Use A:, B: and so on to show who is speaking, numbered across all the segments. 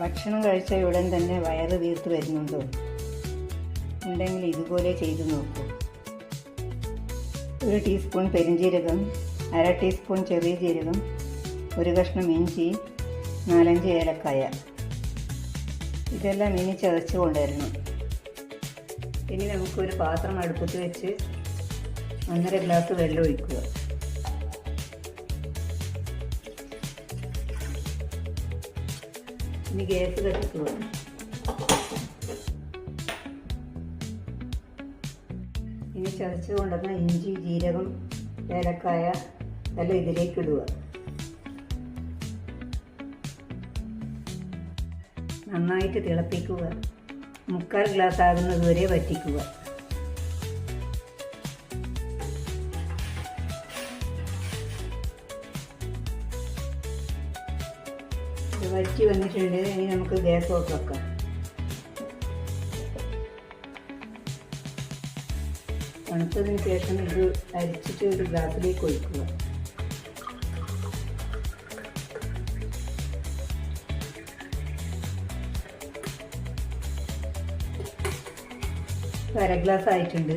A: ഭക്ഷണം കഴിച്ച ഉടൻ തന്നെ വയറ് വീർത്ത് വരുന്നുണ്ടോ? ഉണ്ടെങ്കിൽ ഇതുപോലെ ചെയ്തു നോക്കൂ. ഒരു ടീസ്പൂൺ പെരിഞ്ജീരകം അര ടീസ്പൂൺ ചെറിയ ജീരകം ഒരു കഷ്ണം ഇഞ്ചി നാലഞ്ച് ഏലക്കായ. ഇതെല്ലാം ഇനി ചതച്ച് കൊണ്ടുവരണം. ഇനി നമുക്കൊരു പാത്രം അടുപ്പത്ത് വെച്ച് ഒന്നര ഗ്ലാസ് വെള്ളം ഒഴിക്കുക. ഇനി ഗ്യാസ് കത്തിക്കുക ഇനി ചതച്ച് കൊണ്ടുവന്ന ഇഞ്ചി ജീരകം ഏലക്കായ എല്ലാം ഇതിലേക്ക് ഇടുക. നന്നായിട്ട് തിളപ്പിക്കുക. മുക്കാൽ ഗ്ലാസ് ആകുന്നതുവരെ വറ്റിക്കുക. വറ്റി വന്നിട്ടുണ്ട്. ഇനി നമുക്ക് ഗ്യാസ് ഓഫ് വെക്കാം. തണുത്തതിന് ശേഷം ഇത് അരിച്ചിട്ട് ഒരു ഗ്ലാസ്സിലേക്ക് ഒഴിക്കുക. അര ഗ്ലാസ് ആയിട്ടുണ്ട്.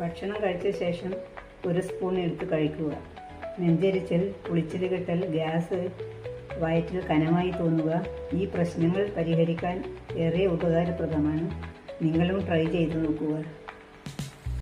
A: ഭക്ഷണം കഴിച്ച ശേഷം ഒരു സ്പൂൺ എടുത്ത് കഴിക്കുക. നെഞ്ചരിച്ചൽ പുളിച്ചിൽ കിട്ടൽ ഗ്യാസ് വയറ്റിൽ കനമായി തോന്നുക ഈ പ്രശ്നങ്ങൾ പരിഹരിക്കാൻ ഏറെ ഉപകാരപ്രദമാണ്. നിങ്ങളും ട്രൈ ചെയ്തു നോക്കുക.